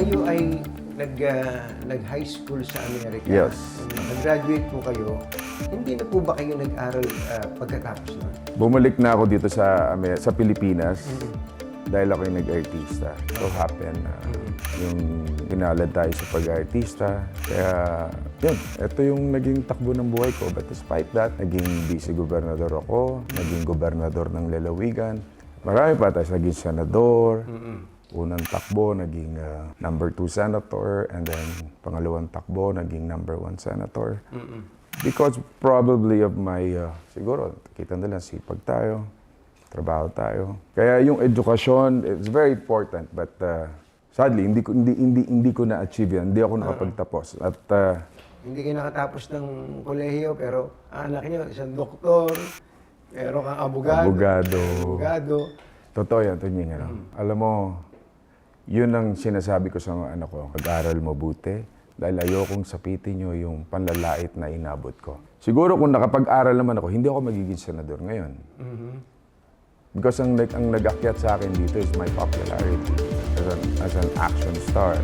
kayo ay nag, ah, nag-high school sa Amerika. Yes. Nag-graduate po kayo. Hindi na po ba kayo nag-aral ah, pagkatapos nun? Bumalik na ako dito sa Amer- sa Pilipinas dahil ako yung nag-artista. So happen na yung pinalad tayo sa pag-artista. Kaya yun, ito yung naging takbo ng buhay ko. But despite that, naging vice gobernador ako, naging gobernador ng Lalawigan. Marami pa tayo, naging senador. Unang takbo, naging ah, number two senator. And then pangalawang takbo, naging number one senator. Because probably of my, uh, siguro, kita nila, sipag tayo, trabaho tayo. Kaya yung edukasyon, it's very important. But uh, sadly, hindi ko, hindi, hindi, hindi ko na-achieve yan. Hindi ako nakapagtapos. At uh, Hindi kayo nakatapos ng kolehiyo, pero anak niyo, isang doktor, meron kang abogado. abogado, Abogado. totoo yan, Tunying. Ano? Alam mo, yun ang sinasabi ko sa mga anak ko, pag-aral mabuti. Dahil ayokong sapitin nyo yung panlalait na inabot ko. Siguro kung nakapag-aral naman ako, hindi ako magiging senador ngayon. Because ang, ang nag-akyat sa akin dito is my popularity as an, as an action star.